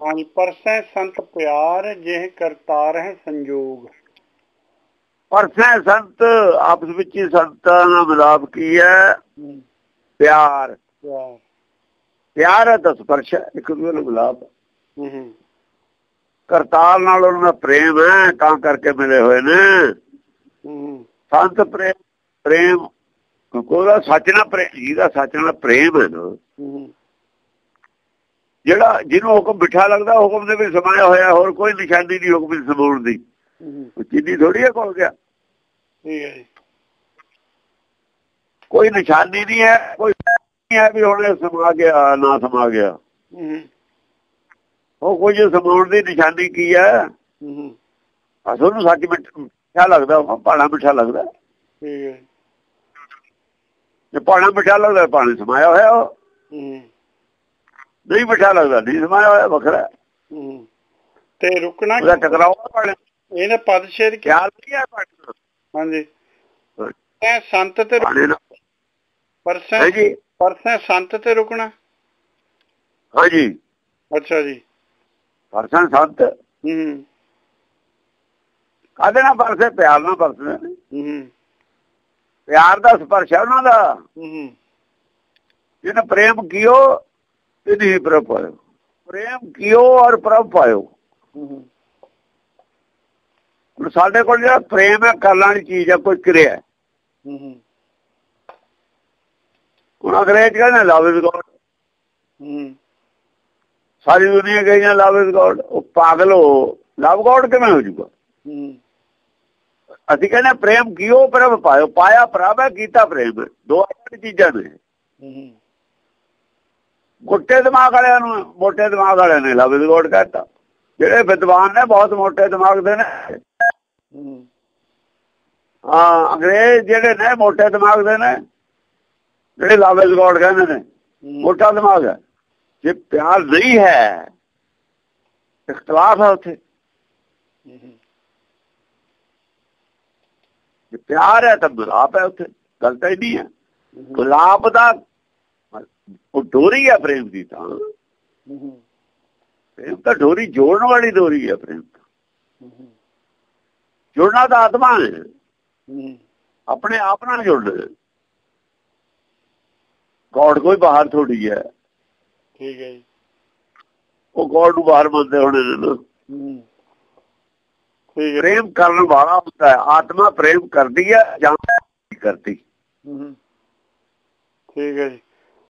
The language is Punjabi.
ਹਾਂਜੀ ਪਰਸੈ ਸੰਤ ਪਿਆਰ ਜਿਹ ਕਰਤਾਰ ਹੈ ਸੰਜੋਗ। ਪਰਸੇ ਸੰਤ ਆਪਸ ਵਿੱਚ ਹੀ ਸੰਤਾਂ ਨਾਲ ਮਿਲਾਪ ਕੀ ਹੈ? ਪਿਆਰ। ਪਿਆਰ। ਹੈ ਤਾਂ ਸਪਰਸ਼ ਇੱਕ ਦੂਜੇ ਨਾਲ ਮਿਲਾਪ। ਕਰਤਾਰ ਨਾਲ ਉਹਨਾਂ ਦਾ ਪ੍ਰੇਮ ਹੈ ਤਾਂ ਕਰਕੇ ਮਿਲੇ ਹੋਏ ਨੇ। ਸੰਤ ਪ੍ਰੇਮ ਪ੍ਰੇਮ ਕੋਲਾ ਸੱਚ ਨਾਲ ਪ੍ਰੇਮ ਜਿਹਦਾ ਸੱਚ ਨਾਲ ਪ੍ਰੇਮ ਹੈ ਨਾ। ਜਿਹੜਾ ਜਿਹਨੂੰ ਹੁਕਮ ਮਿੱਠਾ ਲੱਗਦਾ ਹੁਕਮ ਦੇ ਵਿੱਚ ਸਮਾਇਆ ਹੋਇਆ ਹੋਰ ਕੋਈ ਨਿਸ਼ਾਨੀ ਨਹੀਂ ਹੁਕਮ ਦੀ। ਹੂੰ। ਉਹ ਚੀਨੀ ਥੋੜੀ ਹੈ ਕੋਲ ਗਿਆ? ਠੀਕ ਹੈ ਜੀ। ਕੋਈ ਨਿਸ਼ਾਨੀ ਨਹੀਂ ਹੈ ਕੋਈ ਨਹੀਂ ਹੈ ਵੀ ਹੁਣ ਸਮਾ ਗਿਆ ਨਾ ਸਮਾ ਗਿਆ। ਉਹ ਕੋਈ ਸਮਾਉਣ ਦੀ ਨਿਸ਼ਾਨੀ ਕੀ ਹੈ? ਅਸਲ ਨੂੰ ਸੱਚ ਮਿੱਠ- ਲੱਗਦਾ ਉਹ ਪਾਣਾ ਮਿੱਠਾ ਲੱਗਦਾ। ਠੀਕ ਹੈ। ਜੇ ਪਾਣਾ ਮਿੱਠਾ ਲੱਗਦਾ ਪਾਣੀ ਸਮਾਇਆ ਹੋਇਆ ਉਹ। ਹੂੰ। ਨਹੀਂ ਮਿੱਠਾ ਲੱਗਦਾ ਨਹੀਂ ਸਮਾਇਆ ਹੋਇਆ ਵੱਖਰਾ ਤੇ ਰੁਕਣਾ ਉਹਦਾ ਟਕਰਾਓ ਪਾਣੀ ਇਹਨੇ ਪਦ ਛੇਦ ਕੀ ਖਿਆਲ ਨਹੀਂ ਹੈ ਦਾ। ਹਾਂਜੀ। ਐ ਸੰਤ ਤੇ ਪਰਸੈ ਹਾਂਜੀ ਪਰਸੈ ਸੰਤ ਤੇ ਰੁਕਣਾ। ਹਾਂਜੀ ਅੱਛਾ ਜੀ। ਪਰਸਨ ਸੰਤ। ਹੂੰ। ਕਾਦੇ ਨਾਲ ਪਰਸੇ? ਪਿਆਰ ਨਾਲ ਪਰਸਦੇ ਨੇ। ਹੂੰ। ਪਿਆਰ ਦਾ ਸਪਰਸ਼ ਹੈ ਉਹਨਾਂ ਦਾ। ਹੂੰ। ਜਿਹਨੇ ਪ੍ਰੇਮ ਕੀਓ ਤੇ ਪ੍ਰਭ ਪਾਇਓ ਪ੍ਰੇਮ ਕੀਓ ਔਰ ਪ੍ਰਭ ਪਾਇਓ। ਸਾਡੇ ਕੋਲ ਜਿਹੜਾ ਪ੍ਰੇਮ ਹੈ ਕਰਨ ਵਾਲੀ ਚੀਜ਼ ਹੈ, ਕੋਈ ਕਿਰਿਆ ਹੈ। ਹੁਣ ਅੰਗਰੇਜ਼ ਕਹਿੰਦੇ ਲਵ ਇਜ਼ ਗੋਡ, ਸਾਰੀ ਦੁਨੀਆ ਕਹਿੰਦੀ ਲਵ ਇਜ਼ ਗੋਡ, ਉਹ ਪਾਗਲ ਹੋ, ਲਵ ਗੋਡ ਕਿਵੇਂ ਹੋ ਜੂਗਾ ਅਸੀਂ ਕਹਿੰਦੇ ਪ੍ਰੇਮ ਕਿਉ ਪ੍ਰਭ ਪਾਇਓ। ਪਾਇਆ ਪ੍ਰਭ ਹੈ, ਕੀਤਾ ਪ੍ਰੇਮ ਦੋ ਅਲੱਗ ਚੀਜ਼ਾਂ ਨੇ। ਹੂੰ ਗੁੱਟੇ ਦਿਮਾਗ ਵਾਲਿਆਂ ਨੂੰ ਮੋਟੇ ਦਿਮਾਗ ਵਾਲਿਆਂ ਨੇ ਲਵ ਇਜ਼ ਗੋਡ ਕਹਿੰਦਾ ਜਿਹੜੇ ਵਿਦਵਾਨ ਨੇ ਬਹੁਤ ਮੋਟੇ ਦਿਮਾਗ ਦੇ ਨੇ। ਹੂੰ। ਹਾਂ ਅੰਗਰੇਜ਼ ਜਿਹੜੇ ਨੇ ਮੋਟੇ ਦਿਮਾਗ ਦੇ ਨੇ। ਜਿਹੜੇ ਲਵ ਇਜ਼ ਗੋਡ ਕਹਿੰਦੇ ਨੇ ਮੋਟਾ ਦਿਮਾਗ ਹੈ। ਜੇ ਪਿਆਰ ਨਹੀਂ ਹੈ ਇਖਤਲਾਫ ਹੈ ਉੱਥੇ। ਹੂੰ। ਜੇ ਪਿਆਰ ਹੈ ਤਾਂ ਗੁਲਾਬ ਹੈ ਉੱਥੇ ਗੱਲ ਤਾਂ ਇਹ ਨਹੀਂ ਹੈ। ਗੁਲਾਬ ਦਾ ਉਹ ਡੋਰੀ ਹੈ ਪ੍ਰੇਮ ਦੀ ਤਾਂ। ਪ੍ਰੇਮ ਤਾਂ ਡੋਰੀ ਜੋੜਨ ਵਾਲੀ ਡੋਰੀ ਹੈ ਪ੍ਰੇਮ ਜੁੜਨਾ ਤਾਂ ਆਤਮਾ ਹੈ। ਆਪਣੇ ਆਪ ਨਾਲ ਜੁੜਨਾ। ਗੋਡ ਕੋਈ ਬਾਹਰ ਥੋੜੀ ਹੈ। ਠੀਕ ਹੈ ਉਹ ਗੋਡ ਨੂੰ ਬਾਹਰ ਮੰਨਦੇ ਹੋਣੇ ਨੇ ਨਾ। ਪ੍ਰੇਮ ਕਰਨ ਵਾਲਾ ਹੁੰਦਾ ਹੈ। ਆਤਮਾ ਪ੍ਰੇਮ ਕਰਦੀ ਹੈ ਜਾਂ ਕਰਦੀ। ਠੀਕ ਹੈ ਜੀ।